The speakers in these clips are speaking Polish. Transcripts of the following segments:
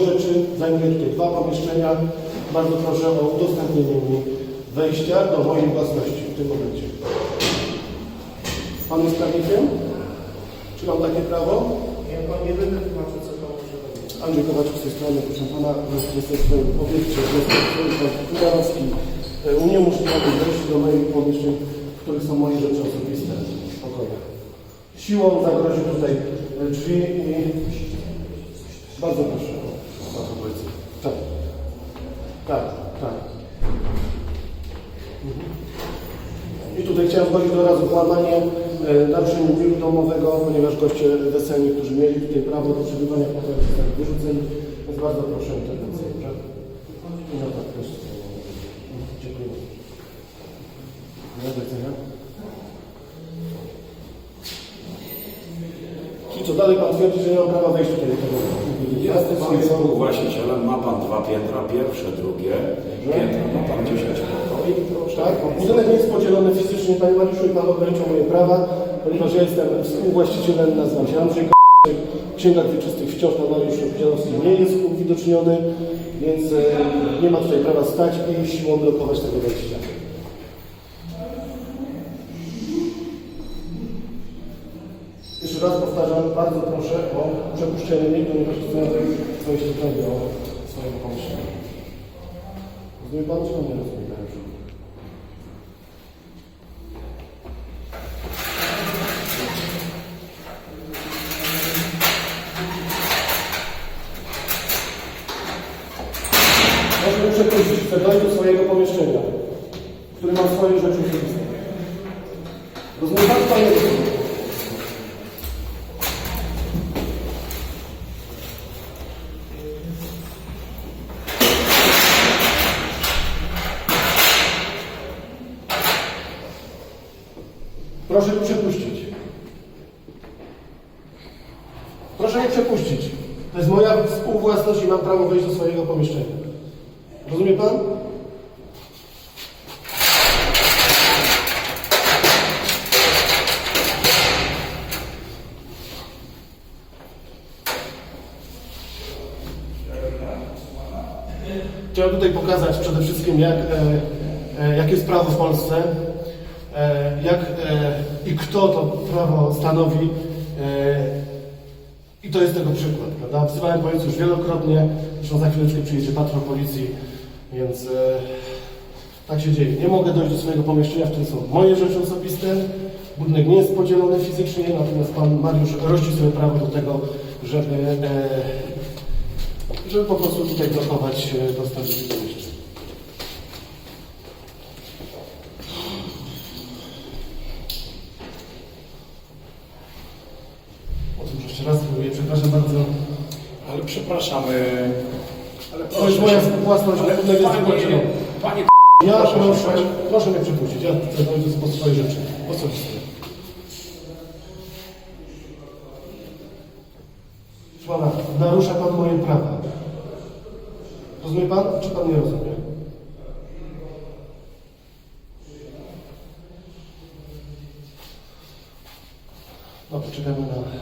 rzeczy zajmuję tutaj dwa pomieszczenia. Bardzo proszę o udostępnienie mi wejścia do mojej własności w tym momencie. Pan jest prawnikiem? Czy mam takie prawo? Ja pan nie będę tłumaczył, co to może robić. Andrzej Kowaczuk z tej strony, proszę pana, jestem w swoim obiekcie, jestem pan Kudarowski. Uniemożliwia mi wejście do moich pomieszczeń, w których są moje rzeczy osobiste w. Siłą zagroził tutaj e, drzwi i bardzo proszę. Tak. Tak, tak. Mhm. I tutaj chciałem zgłosić od razu włamanie, e, naruszenie miru domowego, ponieważ goście weselni, którzy mieli tutaj prawo do przebywania pokoju, zostali wyrzuceni. Więc bardzo proszę o interwencję. dobrze? No tak. Mhm, Dziękuję. Do widzenia. Co dalej pan twierdzi, że nie mam prawa wejść tutaj do tego? Jest pan współwłaścicielem, ma pan dwa piętra, pierwsze, drugie piętro, ma pan 10 pokoi. Tak, budynek jest podzielony fizycznie, Panie Mariuszu, i Pan ograniczył moje prawa, ponieważ ja jestem współwłaścicielem, nazywam się Andrzej. W księgach wieczystych wciąż Pan Mariusz Pidzianowski nie jest uwidoczniony, więc e, nie ma tutaj prawa stać i siłą blokować tego wejścia. Jeszcze raz powtarzam, bardzo proszę o przepuszczenie mnie, ponieważ chcę wejść tutaj do swojego pomieszczenia. Rozumie Pan, czy nie rozumie, Panie Mariuszu? Proszę mnie przepuścić, chcę dojść do swojego pomieszczenia, w którym mam swoje rzeczy osobiste. Rozumie Pan, czy Pan nie rozumie? Proszę mnie przepuścić. Proszę mnie przepuścić. To jest moja współwłasność i mam prawo wejść do swojego pomieszczenia. Rozumie Pan? Chciałem tutaj pokazać przede wszystkim, jak, e, e, jak jest prawo w Polsce, e, jak i kto to prawo stanowi. I to jest tego przykład, prawda? Wzywałem policję już wielokrotnie, zresztą za chwileczkę przyjedzie patrol policji, więc tak się dzieje. Nie mogę dojść do swojego pomieszczenia, w którym są moje rzeczy osobiste. Budynek nie jest podzielony fizycznie, natomiast pan Mariusz rości sobie prawo do tego, żeby, żeby po prostu tutaj blokować e, dostęp do tego pomieszczenia. Otóż jeszcze raz mówię, przepraszam bardzo. Ale przepraszamy, ale To jest moja własność, ale budynek jest panie, panie Ja proszę proszę, mnie przepuścić, ja chcę dojść po swoje rzeczy osobiste. Proszę pana, narusza pan moje prawa. Rozumie pan, nie rozumie? No, poczekamy na razie.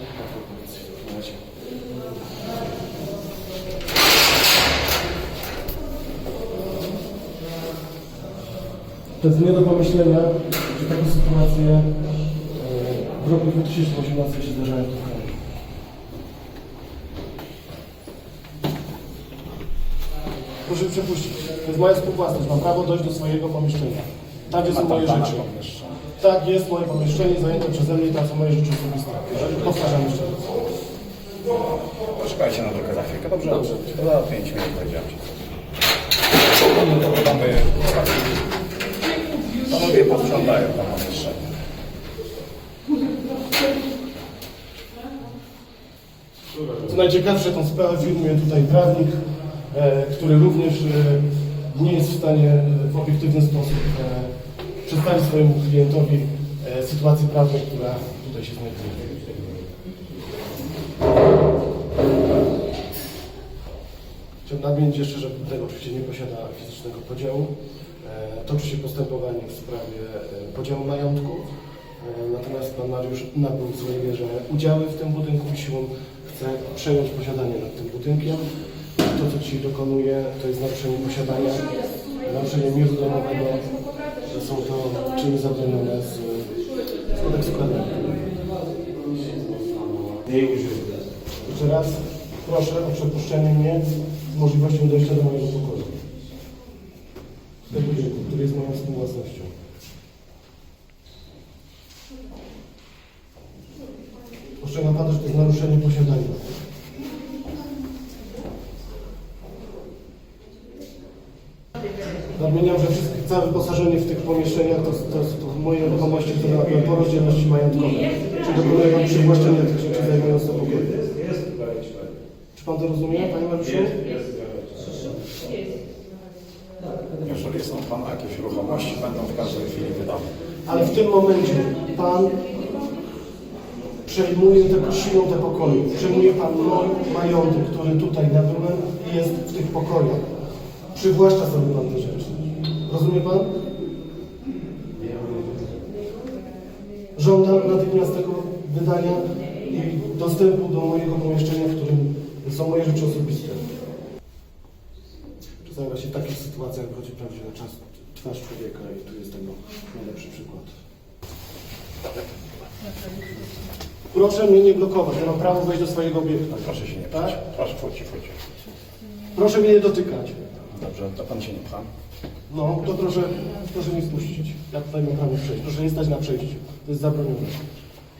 To jest nie do pomyślenia, że takie sytuacje e, w roku 2018 się zdarzają w przepuścić. To jest moja współwłasność. Mam prawo dojść do swojego pomieszczenia. Gdzie są moje pomieszczenie. Tak, jest moje pomieszczenie zajęte przeze mnie i tam są moje rzeczy osobiste. Powtarzam jeszcze raz. Poczekajcie na drogę za chwilkę, dobrze? Dobrze. To za 5 minut będziemy się. Mamy Panowie posprzątają tam pomieszczenie. Co najciekawsze, tą sprawę filmuje tutaj prawnik, który również e, nie jest w stanie e, w obiektywny sposób e, przedstawić swojemu klientowi e, sytuacji prawnej, która tutaj się znajduje. Chciałbym nadmienić jeszcze, że budynek oczywiście nie posiada fizycznego podziału. E, Toczy się postępowanie w sprawie e, podziału majątku. E, Natomiast pan Mariusz nabył w swojej mierze udziały w tym budynku i siłą chce przejąć posiadanie nad tym budynkiem. Co dzisiaj dokonuje, to jest naruszenie posiadania, naruszenie miru domowego, że są to czyny zabronione z, z kodeksu karnego. Jeszcze raz proszę o przepuszczenie mnie z możliwością dojścia do mojego pokoju. W tym budynku, który jest moją współwłasnością. Ostrzegam Pana, że to jest naruszenie posiadania. Całe wyposażenie w tych pomieszczeniach to, to, to moje nieruchomości, które nabyłem po rozdzielności majątkowej. Czyli dokonuję Pan przywłaszczenia tych rzeczy zajmując to pokoje. Czy Pan to rozumie, Panie Mariuszu? Jest Jeżeli są Pana jakieś ruchomości, będą w każdej chwili wydane. Ale w tym momencie Pan przejmuje te, siłą te pokoje. Przejmuje Pan mój majątek, który tutaj nabyłem i jest w tych pokojach. Przywłaszcza sobie Pan te rzeczy. Rozumie Pan? Żądam natychmiastowego wydania i dostępu do mojego pomieszczenia, w którym są moje rzeczy osobiste. Czasami właśnie w takich sytuacjach wychodzi prawdziwy czas, twarz człowieka i tu jest tego najlepszy przykład. Proszę mnie nie blokować, ja mam prawo wejść do swojego obiektu. Proszę się nie Tak? Proszę, chodźcie, chodźcie. Proszę mnie nie dotykać. Dobrze, to Pan się nie pcha. No, to proszę, proszę mnie spuścić. Ja tutaj mam prawo przejść. Proszę nie stać na przejściu. To jest zabronione.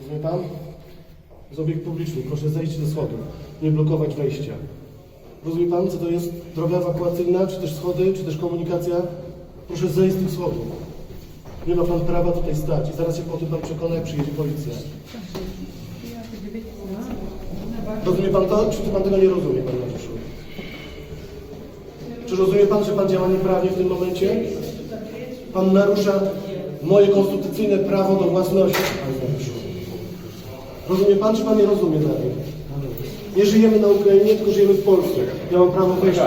Rozumie Pan? Jest obiekt publiczny. Proszę zejść ze schodów. Nie blokować wejścia. Rozumie Pan, co to jest droga ewakuacyjna, czy też schody, czy też komunikacja? Proszę zejść z tych schodów. Nie ma Pan prawa tutaj stać. I zaraz się po tym Pan przekona, jak przyjedzie policja. Rozumie Pan to, czy Pan tego nie rozumie, Panie Mariuszu? Czy rozumie Pan, że Pan działa nieprawnie w tym momencie? Pan narusza moje konstytucyjne prawo do własności. Rozumie Pan, czy Pan nie rozumie dalej? Nie żyjemy na Ukrainie, tylko żyjemy w Polsce. Ja mam prawo wejść.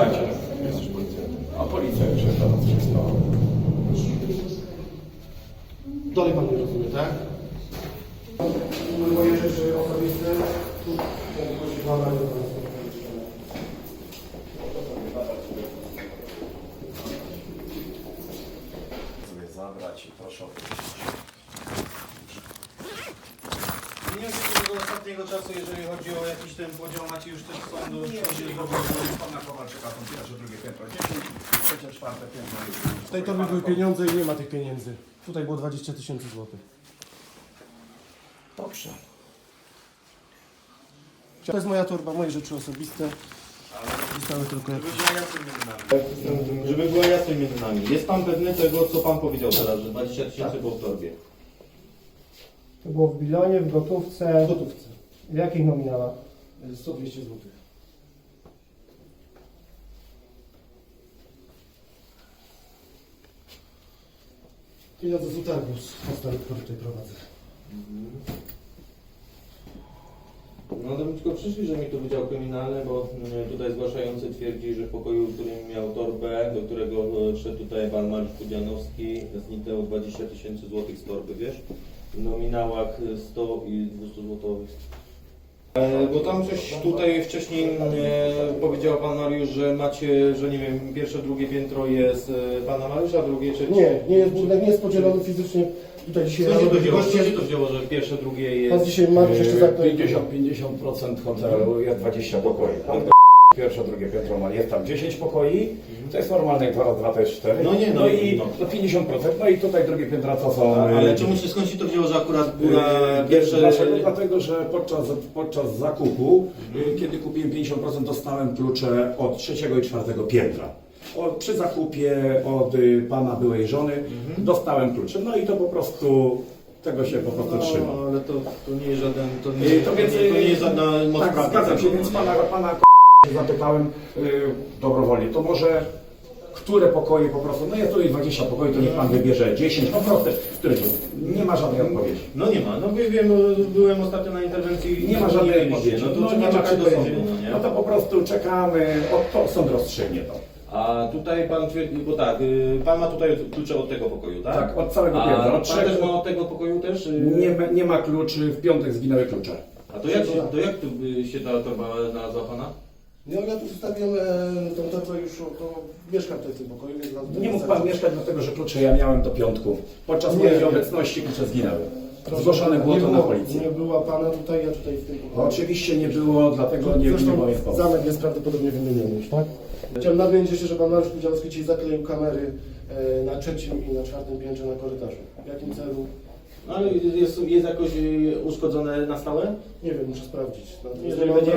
A policja już jest teraz wszystko. Dalej Pan nie rozumie, tak? Moje rzeczy osobiste, tu możliwości Pana nie ma. sobie zabrać i proszę opuścić. Nie wiem, czy tego ostatniego czasu, jeżeli chodzi o jakiś ten podział, macie już też sądu, sądzie zrobiony. Pana Kowalczyka, to pierwsze, drugie piętro 10, trzecie, czwarte piętro. W tej torbie były pieniądze i nie ma tych pieniędzy. Tutaj było 20 tysięcy złotych. Dobrze. To jest moja torba, moje rzeczy osobiste. Zostały tylko Żeby była jasność między nami. Żeby była jasność między nami. Jest pan pewny tego, co pan powiedział teraz, że 20 tysięcy było w torbie? To było w bilonie, w gotówce. w gotówce. W jakich nominałach? 100-200 złotych. Pieniądze z utargu z postawy, który tutaj prowadzę. No to mi tylko przyszli, że mi to Wydział Kryminalny, bo mm, tutaj zgłaszający twierdzi, że w pokoju, w którym miał torbę, do którego e, szedł tutaj pan Mariusz Pudzianowski, zniknęło 20 tysięcy złotych z torby, wiesz? W nominałach e, 100 i 200 złotowych. E, Bo tam coś tutaj wcześniej e, powiedział pan Mariusz, że macie, że nie wiem, pierwsze, drugie piętro jest e, pana Mariusza, drugie, trzecie. Nie, nie jest budynek, nie jest podzielony fizycznie. Tutaj dzisiaj Skąd się to wzięło? goście- Skąd się to wzięło, że pierwsze, drugie Pan jest... dzisiaj Mariusz jeszcze za 50-50% hotelu jest 20 pokoi. Pierwsze, drugie piętro ma, jest tam 10 pokoi, to jest normalne, 2 razy 2 to jest 4. No nie, no, no i no. to 50%, no i tutaj drugie piętra to są... Ale e, czemu się skąd się to wzięło, że akurat była Yy, pierwsze... Dlaczego? Dlatego, że podczas, podczas zakupu, yy, kiedy kupiłem 50%, dostałem klucze od trzeciego i czwartego piętra. O, przy zakupie od y, pana byłej żony dostałem klucze. No i to po prostu tego się po prostu trzyma. No, ale to, to nie jest żaden, to nie, to to więc, nie, to nie jest żadna moc tak, prawna zgadzam się, więc pana, pana zapytałem yy, dobrowolnie, to może które pokoje po prostu, no jest tutaj 20 pokoi, to niech pan wybierze 10, po prostu, które nie ma żadnej odpowiedzi. No nie ma, no wie- wiem, byłem ostatnio na interwencji Nie ma żadnej odpowiedzi. No to No, nie ma czekać do czego sądu, no nie? No to po prostu czekamy, o, to sąd rozstrzygnie to. A tutaj pan twierdzi, bo tak, y, pan ma tutaj klucze od tego pokoju, tak? Tak, od całego A piętra. pan Od trzech, też ma od tego pokoju też? y? nie, ma- nie ma kluczy, w piątek zginęły klucze. A to jak, to jak tu y, się ta torba znalazła pana? No ja tu zostawiłem e, tą torbę już, to mieszkam tutaj w tym pokoju, więc mam Nie mógł pan mieszkać dlatego, że klucze ja miałem do piątku. Podczas Nie, mojej nie. obecności klucze zginęły. Proszę Zgłoszone pana, było nie to na policję. Nie była pana tutaj, ja tutaj w tym pokoju. Oczywiście nie było, dlatego nie, nie Zresztą było informacji. zamek jest prawdopodobnie wymieniony już, tak? Chciałem nadmienić jeszcze, że pan Mariusz Pudzianowski dzisiaj zakleił kamery e, na trzecim i na czwartym piętrze na korytarzu. W jakim celu? No ale jest, jest jakoś y, uszkodzone na stałe? Nie wiem, muszę sprawdzić. Natomiast Jeżeli będzie,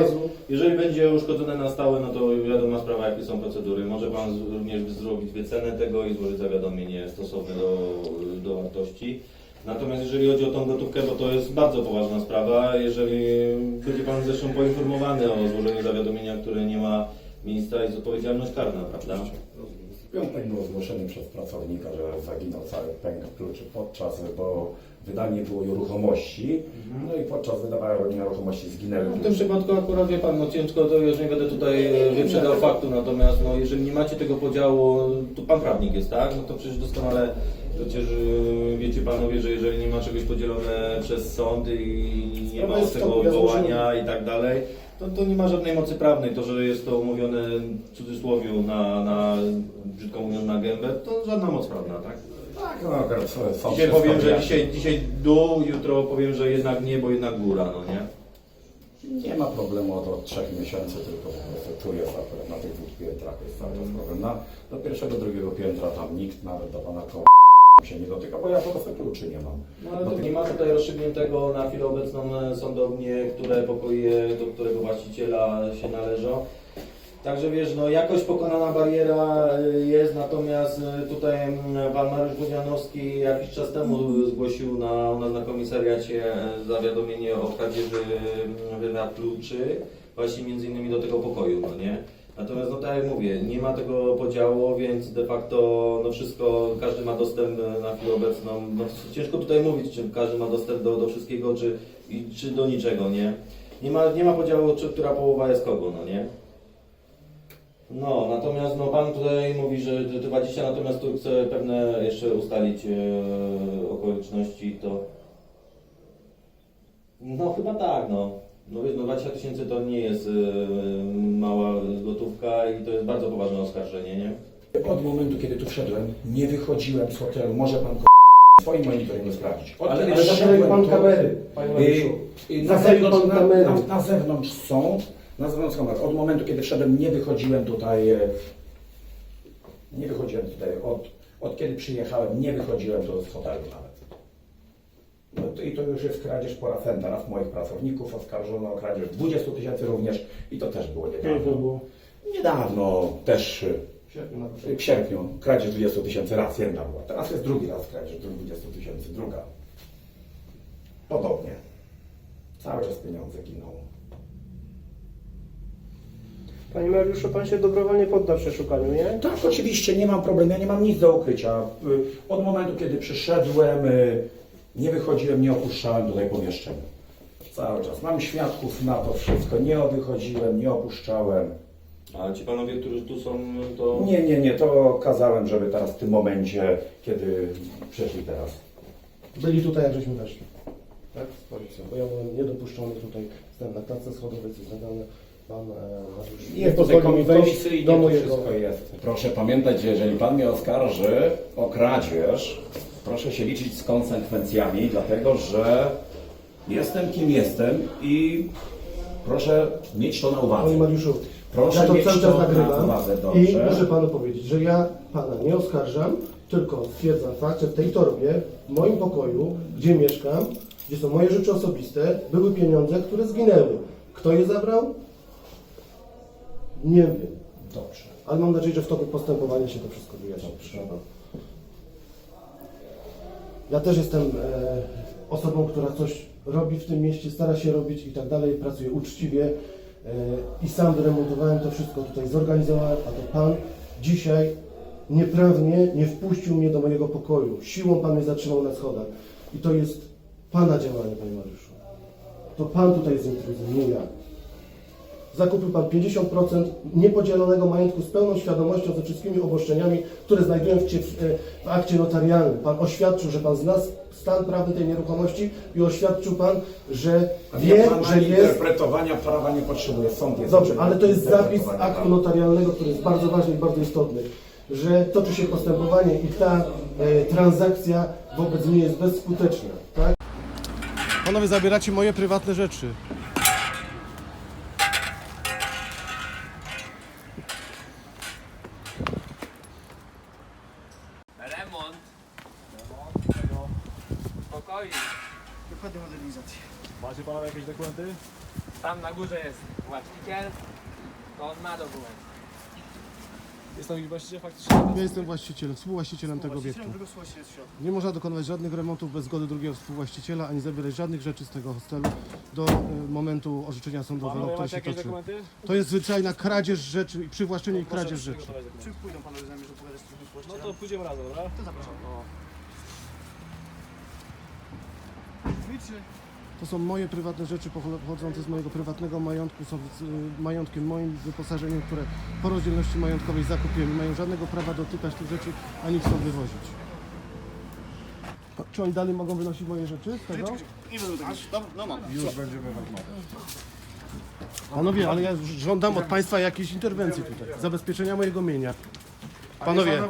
jeżeli będzie uszkodzone na stałe, no to wiadoma sprawa, jakie są procedury. Może Pan z- również zrobić wycenę tego i złożyć zawiadomienie stosowne do, do wartości. Natomiast jeżeli chodzi o tą gotówkę, bo to jest bardzo poważna sprawa, jeżeli będzie Pan zresztą poinformowany o złożeniu zawiadomienia, które nie ma miejsca, jest odpowiedzialność karna, prawda? W piątek było zgłoszenie przez pracownika, że zaginął cały pęk kluczy podczas, bo wydanie było nieruchomości, no i podczas wydawania nieruchomości zginęły W tym klucze. przypadku akurat wie pan, no ciężko to już nie będę tutaj wyprzedzał faktu, natomiast no jeżeli nie macie tego podziału, tu pan prawnik jest, tak? No to przecież doskonale przecież e, wiecie panowie, że jeżeli nie ma czegoś podzielone przez sąd i nie Sprawa ma jest w tego odwołania i tak dalej, to, to nie ma żadnej mocy prawnej. To, że jest to umówione w cudzysłowie na, na brzydko mówiąc na gębę, to żadna moc prawna, tak? Tak, no akurat sąd Dzisiaj wszystko powiem, że dzisiaj, dzisiaj dół, jutro powiem, że jednak nie, bo jednak góra, no nie? Nie ma problemu od, od trzech miesięcy, tylko po prostu tu jest akurat na tych dwóch piętrach jest cały czas problem. Na, do pierwszego, drugiego piętra tam nikt nawet do pana koło się nie dotyka, bo ja po prostu kluczy nie mam. No, ale to nie ma tutaj rozstrzygniętego na chwilę obecną e, sądownie, które pokoje do którego właściciela się należą. Także wiesz, no jakoś pokonana bariera e, jest, natomiast e, tutaj mm, pan Mariusz Budzianowski jakiś czas temu zgłosił na, u nas na komisariacie e, zawiadomienie o kradzieży mm, wymiar kluczy, właśnie między innymi do tego pokoju, no nie? Natomiast no tak jak mówię, nie ma tego podziału, więc de facto no wszystko, każdy ma dostęp e, na chwilę obecną. No, ciężko tutaj mówić, czy każdy ma dostęp do, do wszystkiego, czy, i, czy do niczego, nie? Nie ma, nie ma podziału, czy, która połowa jest kogo, no nie? No, natomiast no, Pan tutaj mówi, że że te 20, natomiast tu chcę pewne jeszcze ustalić e, okoliczności, to... No chyba tak, no. No wiesz, no 20 tysięcy to nie jest e, mała gotówka i to jest bardzo poważne oskarżenie, nie? Od momentu, kiedy tu wszedłem, nie wychodziłem z hotelu. Może pan k- swoim monitoringiem sprawdzić. Od Ale- kiedy ale wszedłem zakleił pan tu- kamery, panie Mariuszu. Y, y, Na Zakleił zewnątrz, pan na, kamery. na, na zewnątrz są, na zewnątrz są kamery. Od momentu, kiedy wszedłem, nie wychodziłem tutaj, e, nie wychodziłem tutaj, od, od kiedy przyjechałem, nie wychodziłem tu z hotelu nawet. No to, I to już jest kradzież pora centarów moich pracowników, oskarżono o kradzież 20 tysięcy również i to też było niedawno. było? Niedawno też y, W sierpniu kradzież 20 tysięcy raz, jedna była. Teraz jest drugi raz kradzież 20 tysięcy, druga. Podobnie. Cały czas pieniądze giną. Panie Mariuszu, pan się dobrowolnie poddał przeszukaniu, nie? Tak, oczywiście, nie mam problemu, ja nie mam nic do ukrycia. Y, Od momentu, kiedy przyszedłem, y, nie wychodziłem, nie opuszczałem tutaj pomieszczenia. Cały czas. Mam świadków na to wszystko. Nie wychodziłem, nie opuszczałem. A ci panowie, którzy tu są, to... Nie, nie, nie, to kazałem, żeby teraz w tym momencie, kiedy przyszli teraz. Byli tutaj, jak żeśmy weszli. Tak? Z policją. Bo ja byłem niedopuszczony tutaj. Jestem na klatce schodowej, co. Pan e, nie pozwolił mi wejść do to mojego... wszystko jest. Proszę pamiętać, że jeżeli Pan mnie oskarży o kradzież, proszę się liczyć z konsekwencjami, dlatego że jestem kim jestem i proszę mieć to na Panie uwadze. Mariuszu, Proszę ja to mieć cały to czas na nagrywam uwadze, i muszę Panu powiedzieć, że ja Pana nie oskarżam, tylko stwierdzam fakt, że w tej torbie, w moim pokoju, gdzie mieszkam, gdzie są moje rzeczy osobiste, były pieniądze, które zginęły. Kto je zabrał? Nie wiem. Dobrze. Ale mam nadzieję, że w toku postępowania się to wszystko wyjaśni. Dobra. Ja też jestem e, osobą, która coś robi w tym mieście, stara się robić i tak dalej, pracuję uczciwie e, i sam wyremontowałem to wszystko tutaj, zorganizowałem, a to Pan dzisiaj nieprawnie nie wpuścił mnie do mojego pokoju. Siłą Pan mnie zatrzymał na schodach. I to jest Pana działanie, Panie Mariuszu. To Pan tutaj jest intruzją, nie ja. Zakupił pan 50% niepodzielonego majątku z pełną świadomością ze wszystkimi obostrzeniami, które znajdują się w, e, w akcie notarialnym. Pan oświadczył, że pan zna stan prawny tej nieruchomości i oświadczył pan, że Wie, wie, pan, że jest interpretowania prawa nie potrzebuje. Sąd jest. Dobrze, ale to jest zapis aktu notarialnego, który jest bardzo ważny i bardzo istotny, że toczy się postępowanie i ta e, transakcja wobec mnie jest bezskuteczna. Tak? Panowie, zabieracie moje prywatne rzeczy. Spokojnie. Dokładnie modernizacji. Macie panowie jakieś dokumenty? Tam na górze jest właściciel, to on ma dokument. Jest tam właściciel faktycznie? Ja jestem właścicielem, współwłaścicielem tego obiektu. Właścicielem. Nie można dokonywać żadnych remontów bez zgody drugiego współwłaściciela, ani zabierać żadnych rzeczy z tego hostelu do e, momentu orzeczenia sądowego, Panowie który macie się jakieś toczy. dokumenty? To jest zwyczajna kradzież rzeczy, i przywłaszczenie i kradzież rzeczy. Czym pójdą panowie z nami, pogadać z No to pójdziemy razem, dobra? To zapraszam. To są moje prywatne rzeczy pochodzące z mojego prywatnego majątku, są z, y, majątkiem moim, wyposażeniem, które po rozdzielności majątkowej zakupiłem. Nie mają żadnego prawa dotykać tych rzeczy, ani chcą wywozić. Czy oni dalej mogą wynosić moje rzeczy z tego? Nie tego. Dobra, no mam. Panowie, ale ja żądam od Państwa jakiejś interwencji tutaj, zabezpieczenia mojego mienia. Panowie,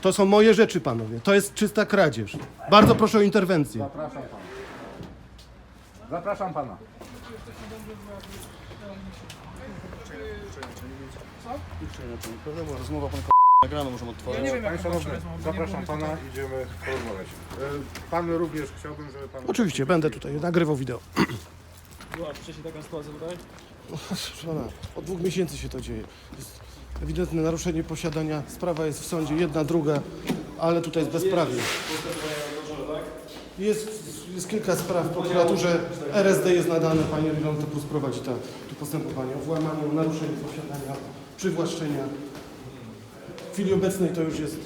to są moje rzeczy, panowie. To jest czysta kradzież. Bardzo proszę o interwencję. Zapraszam pana. Zapraszam pana. Rozmowa pan nagrano, możemy otworzyć. Panie szanowny, zapraszam pana, idziemy porozmawiać. E, Pan również chciałbym, żeby pan... Oczywiście, będę tutaj nagrywał wideo. Była wcześniej taka sytuacja tutaj? Proszę pana, od dwóch miesięcy się to dzieje. Jest ewidentne naruszenie posiadania. Sprawa jest w sądzie, jedna, druga, ale tutaj jest bezprawie. Jest, jest kilka spraw w prokuraturze. RSD jest nadane, pani Rilon to plus prowadzi ta, to postępowanie o włamanie, o naruszenie posiadania, przywłaszczenia. W chwili obecnej to już jest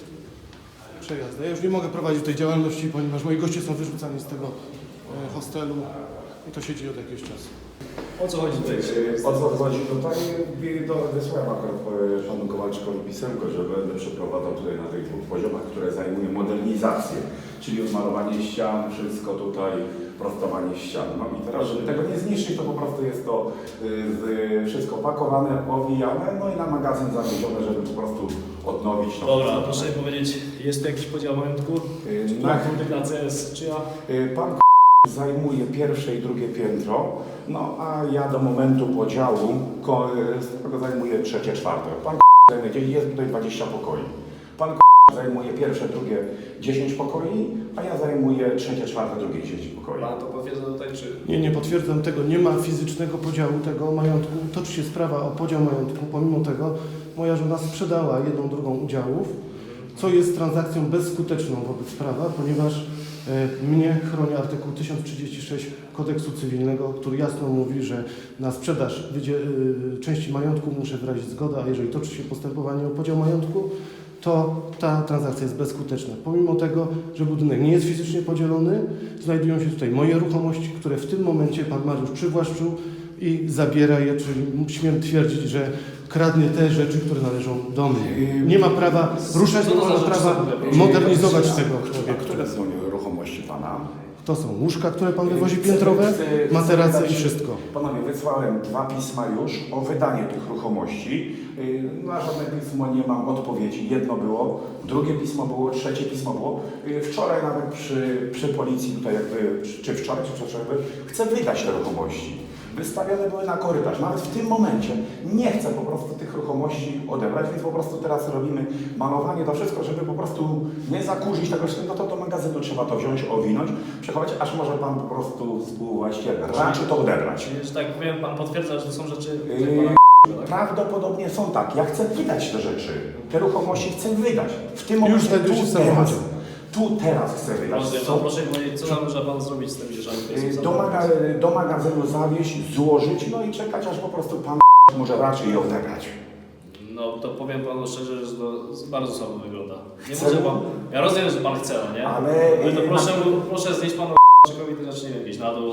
przejazd. Ja już nie mogę prowadzić tej działalności, ponieważ moi goście są wyrzucani z tego e, hostelu i to się dzieje od jakiegoś czasu. O co chodzi tutaj? O co chodzi? Tutaj do, wysłałem akurat panu Kowalczykowi pisemko, że będę przeprowadzał tutaj na tych dwóch poziomach, które zajmują modernizację, czyli odmalowanie ścian, wszystko tutaj, prostowanie ścian. No i teraz, żeby tego nie zniszczyć, to po prostu jest to y, wszystko pakowane, owijane, no i na magazyn zawiezione, żeby po prostu odnowić to. Dobra, proszę mi powiedzieć, jest tu jakiś podział majątku? Y, Która na- kondykacja jest czyja? Y, Pan zajmuje pierwsze i drugie piętro, no a ja do momentu podziału ko- zajmuję trzecie, czwarte. Pan zajmuje, jest tutaj 20 pokoi. Pan zajmuje pierwsze, drugie 10 pokoi, a ja zajmuję trzecie, czwarte, drugie 10 pokoi. Pan to potwierdza tutaj, czy... Nie, nie potwierdzam tego. Nie ma fizycznego podziału tego majątku. Toczy się sprawa o podział majątku. Pomimo tego moja żona sprzedała jedną drugą udziałów, co jest transakcją bezskuteczną wobec prawa, ponieważ mnie chroni artykuł 1036 kodeksu cywilnego, który jasno mówi, że na sprzedaż e, części majątku muszę wyrazić zgodę, a jeżeli toczy się postępowanie o podział majątku, to ta transakcja jest bezskuteczna. Pomimo tego, że budynek nie jest fizycznie podzielony, znajdują się tutaj moje ruchomości, które w tym momencie pan Mariusz przywłaszczył i zabiera je, czyli śmiem twierdzić, że kradnie te rzeczy, które należą do mnie. Nie ma prawa ruszać, nie ma prawa modernizować tego A obiektu. które są ruchomości Pana? To są łóżka, które pan wywozi piętrowe, materace i wszystko. Panowie, wysłałem dwa pisma już o wydanie tych ruchomości. Yy, Na żadne pismo nie mam odpowiedzi. Jedno było, drugie pismo było, trzecie pismo było. Yy, Wczoraj nawet przy, przy policji tutaj jakby, czy- czy wczoraj, czy wczoraj, chcę wydać te ruchomości. Wystawione były na korytarz. Nawet w tym momencie nie chcę po prostu tych ruchomości odebrać, więc po prostu teraz robimy malowanie, to wszystko, żeby po prostu nie zakurzyć tego wszystkiego, to do magazynu trzeba to wziąć, owinąć, przechować, aż może Pan po prostu współwłaściciel raczy to odebrać. Czyli, że tak powiem, pan potwierdza, że to są rzeczy... Yy, Prawdopodobnie są tak. Ja chcę wydać te rzeczy. Te ruchomości chcę wydać. W tym Już momencie, się tu teraz. Tu teraz chcę wydać. Co- to proszę powiedzieć, co zamierza pan zrobić z tymi rzeczami, które Yy, są do, zabrane? maga- do magazynu zawieźć, złożyć, no i czekać, aż po prostu Pan może raczej je odebrać. No to powiem panu szczerze, że to bardzo słabo wygląda. Nie Chcę- może pan. Ja rozumiem, że pan chce, no nie? Ale- Ale to proszę, proszę znieść panu Nie jakieś na dół.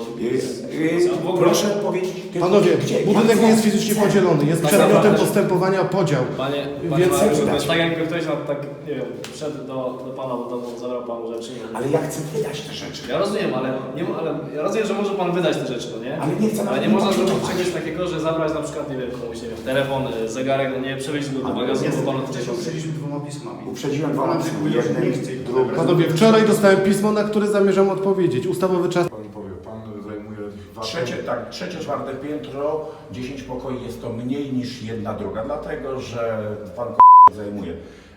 W ogóle, proszę powiedzieć, tylko Panowie, gdzie, budynek nie jest fizycznie podzielony, jest Tak przedmiotem naprawdę. postępowania podział. Panie, panie Więc- Mariuszu, to jest tak jakby ktoś nam tak, nie wiem, wszedł do, do pana do domu, zabrał panu rzeczy. Nie wiem. Ale ja chcę wydać te rzeczy. Ja rozumiem, ale, nie, ale ja rozumiem, że może pan wydać te rzeczy, no nie? Ale nie chcę Ale nawet nie można patrzeć. zrobić czegoś takiego, że zabrać na przykład, nie wiem, komuś, nie wiem, telefon, y, zegarek, no nie, przewieźć go do magazynu, bo panu to coś dwoma pismami. Uprzedziłem dwa pisma, jednym, drugim. Panowie, wczoraj dostałem pismo, na które zamierzam odpowiedzieć. Ustawowy czas. Pan powie, pan zajmuje dwa Trzecie, tak, trzecie, czwarte piętro, 10 pokoi jest to mniej niż jedna druga, dlatego że pan k- zajmuje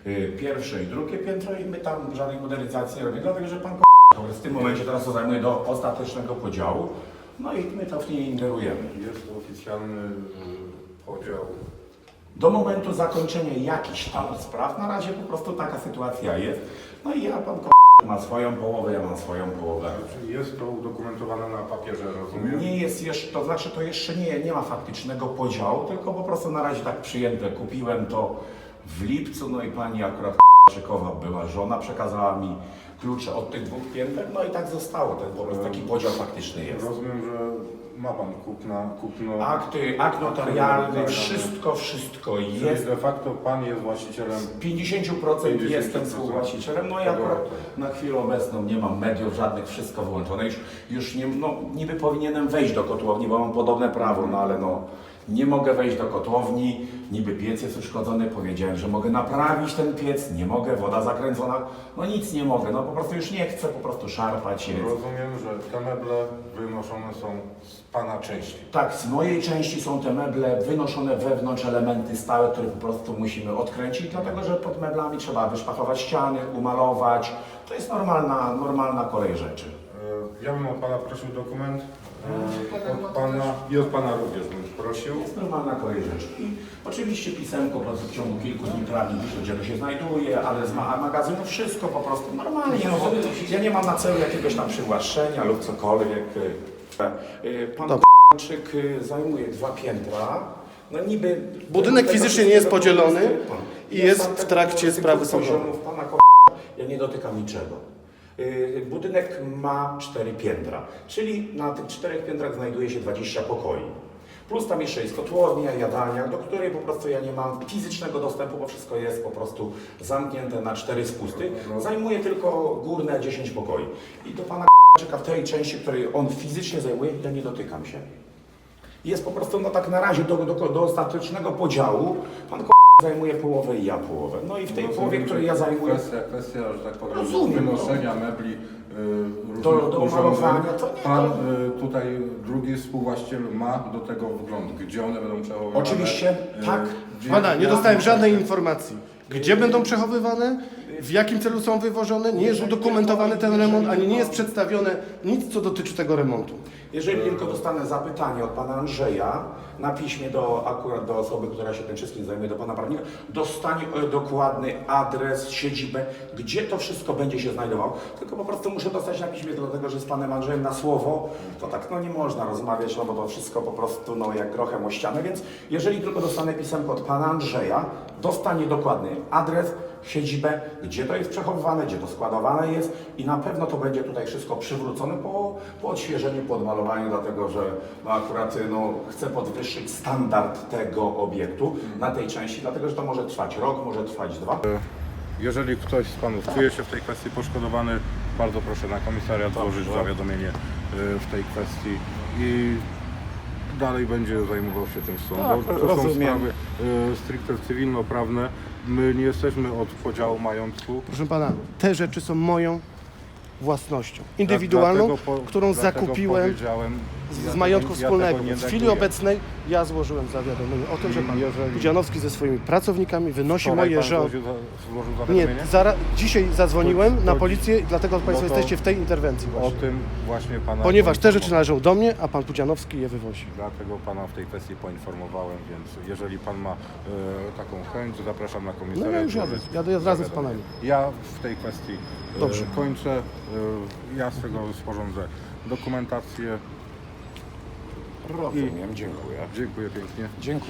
y, pierwsze i drugie piętro i my tam żadnej modernizacji nie robimy, dlatego że pan k- w tym momencie teraz to zajmuje do ostatecznego podziału, no i my to w nie ingerujemy. Jest to oficjalny y, podział. Do momentu zakończenia jakichś tam spraw, na razie po prostu taka sytuacja jest, no i ja pan k- ma swoją połowę, ja mam swoją połowę. Czyli jest to udokumentowane na papierze, rozumiem? Nie jest jeszcze, to znaczy to jeszcze nie, nie ma faktycznego podziału, tylko po prostu na razie tak przyjęte. Kupiłem to w lipcu, no i pani akurat Krzykowa była żona, przekazała mi klucze od tych dwóch pięter, no i tak zostało. Ten po prostu taki podział faktyczny jest. Rozumiem, że ma pan kupna, kupno... Akty, akt notarialny, notarialny. wszystko, wszystko Czyli jest. de facto pan jest właścicielem... W 50% jestem współwłaścicielem, no i akurat na chwilę obecną nie mam mediów żadnych, wszystko wyłączone. Już, już nie, no, niby powinienem wejść do kotłowni, bo mam podobne prawo, no ale no nie mogę wejść do kotłowni, niby piec jest uszkodzony, powiedziałem, że mogę naprawić ten piec, nie mogę, woda zakręcona, no nic nie mogę, no po prostu już nie chcę po prostu szarpać. Więc... Rozumiem, że te meble wynoszone są z pana części. Tak, z mojej części są te meble wynoszone wewnątrz elementy stałe, które po prostu musimy odkręcić, dlatego że pod meblami trzeba wyszpachować ściany, umalować. To jest normalna, normalna kolej rzeczy. E, Ja bym od pana prosił dokument. E, Od pana i od pana również bym prosił. Jest normalna kolej rzeczy. I oczywiście pisemko po prostu w ciągu kilku dni prawnie pisze, gdzie to się znajduje, ale z ma- magazynu wszystko po prostu normalnie. No, ja nie mam na celu jakiegoś tam przywłaszczenia lub cokolwiek. E, Pan Panczyk e, zajmuje dwa piętra. No niby... Budynek tego fizycznie nie jest wszystkiego podzielony i i jest w trakcie sprawy sądowej. poziomów Pana ja nie dotykam niczego. Yy, Budynek ma cztery piętra, czyli na tych czterech piętrach znajduje się 20 pokoi. Plus tam jeszcze jest kotłownia, jadalnia, do której po prostu ja nie mam fizycznego dostępu, bo wszystko jest po prostu zamknięte na cztery spusty. Zajmuje tylko górne 10 pokoi. I do pana czeka w tej części, której on fizycznie zajmuje, ja nie dotykam się. Jest po prostu, no tak na razie do, do, do ostatecznego podziału, pan zajmuje połowę i ja połowę. No i w tej połowie, której ja zajmuję, Kwestia, kwestia, że tak powiem, Rozumiem, wynoszenia mebli y, różnych Do- do urządzeń. malowania, to nie, Pan to- y, tutaj, drugi współwłaściciel ma do tego wgląd, gdzie one będą przechowywane. Oczywiście, y, tak. gdzie- Pana, nie ja- dostałem żadnej informacji. Gdzie będą przechowywane? W jakim celu są wywożone? Nie jest udokumentowany ten remont, ani nie jest przedstawione nic, co dotyczy tego remontu. jeżeli tylko dostanę zapytanie od pana Andrzeja na piśmie do akurat do osoby, która się tym wszystkim zajmuje, do pana prawnika, dostanie e, dokładny adres, siedzibę, gdzie to wszystko będzie się znajdowało. Tylko po prostu muszę dostać na piśmie, dlatego że z panem Andrzejem na słowo to tak no nie można rozmawiać, no bo to wszystko po prostu no jak grochem o ścianę, więc jeżeli tylko dostanę pisemkę od pana Andrzeja, dostanie dokładny adres, siedzibę, gdzie to jest przechowywane, gdzie to składowane jest i na pewno to będzie tutaj wszystko przywrócone po, po odświeżeniu, po odmalowaniu, dlatego że no akurat no, chcę podwyższyć standard tego obiektu na tej części, dlatego że to może trwać rok, może trwać dwa. Jeżeli ktoś z panów czuje się w tej kwestii poszkodowany, bardzo proszę na komisariat złożyć zawiadomienie y, w tej kwestii i dalej będzie zajmował się tym sąd. Tak, to są sprawy y, stricte cywilnoprawne. My nie jesteśmy od podziału majątku. Proszę pana, te rzeczy są moją własnością. Indywidualną, Dlatego po- którą dlatego zakupiłem powiedziałem, z, majątku wspólnego. w chwili obecnej ja złożyłem zawiadomienie o tym, że pan Pudzianowski ze swoimi pracownikami wynosi moje żony. Nie, zara- dzisiaj zadzwoniłem na policję i dlatego Państwo no jesteście w tej interwencji O właśnie. tym właśnie pana Ponieważ te rzeczy należą do mnie, a Pan Pudzianowski je wywozi. Dlatego pana w tej kwestii poinformowałem, więc jeżeli pan ma e, taką chęć, to zapraszam na No komisariat. ja już jadę, złożyć jadę razem z zawiadomienie. Panami. Ja w tej kwestii e, Dobrze. kończę. E, ja z tego sporządzę dokumentację. Rozumiem, dziękuję. Dziękuję pięknie. Dziękuję.